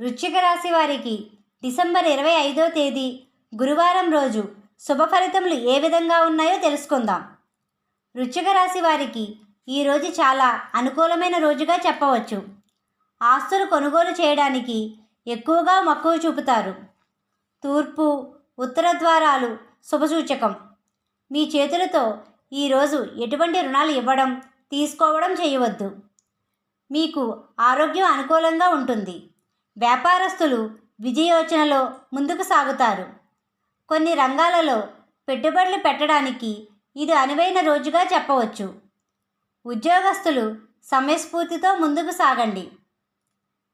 వృశ్చిక రాశి వారికి డిసెంబర్ ఇరవై ఐదో తేదీ గురువారం రోజు శుభ ఫలితములు ఏ విధంగా ఉన్నాయో తెలుసుకుందాం. వృశ్చిక రాశి వారికి ఈరోజు చాలా అనుకూలమైన రోజుగా చెప్పవచ్చు. ఆస్తులు కొనుగోలు చేయడానికి ఎక్కువగా మక్కువ చూపుతారు. తూర్పు ఉత్తర ద్వారాలు శుభసూచకం. మీ చేతులతో ఈరోజు ఎటువంటి రుణాలు ఇవ్వడం తీసుకోవడం చేయవద్దు. మీకు ఆరోగ్యం అనుకూలంగా ఉంటుంది. వ్యాపారస్తులు విజయోచనలో ముందుకు సాగుతారు. కొన్ని రంగాలలో పెట్టుబడులు పెట్టడానికి ఇది అనువైన రోజుగా చెప్పవచ్చు. ఉద్యోగస్తులు సమయస్ఫూర్తితో ముందుకు సాగండి.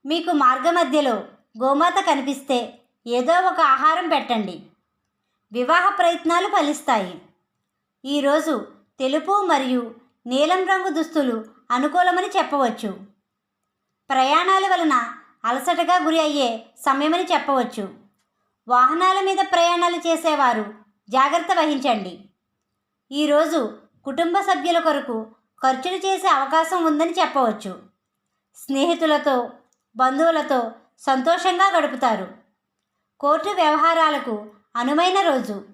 మీకు మార్గమధ్యలో గోమాత కనిపిస్తే ఏదో ఒక ఆహారం పెట్టండి. వివాహ ప్రయత్నాలు ఫలిస్తాయి. ఈరోజు తెలుపు మరియు నీలం రంగు దుస్తులు అనుకూలమని చెప్పవచ్చు. ప్రయాణాల వలన అలసటగా గురి అయ్యే సమయమని చెప్పవచ్చు. వాహనాల మీద ప్రయాణాలు చేసేవారు. జాగ్రత్త వహించండి. ఈరోజు కుటుంబ సభ్యుల కొరకు ఖర్చులు చేసే అవకాశం ఉందని చెప్పవచ్చు. స్నేహితులతో బంధువులతో సంతోషంగా గడుపుతారు. కోర్టు వ్యవహారాలకు అనువైన రోజు.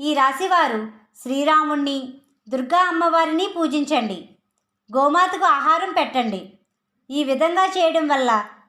ఈ రాశివారు శ్రీరాముణ్ణి దుర్గా అమ్మవారిని పూజించండి. గోమాతకు ఆహారం పెట్టండి. ఈ విధంగా చేయడం వల్ల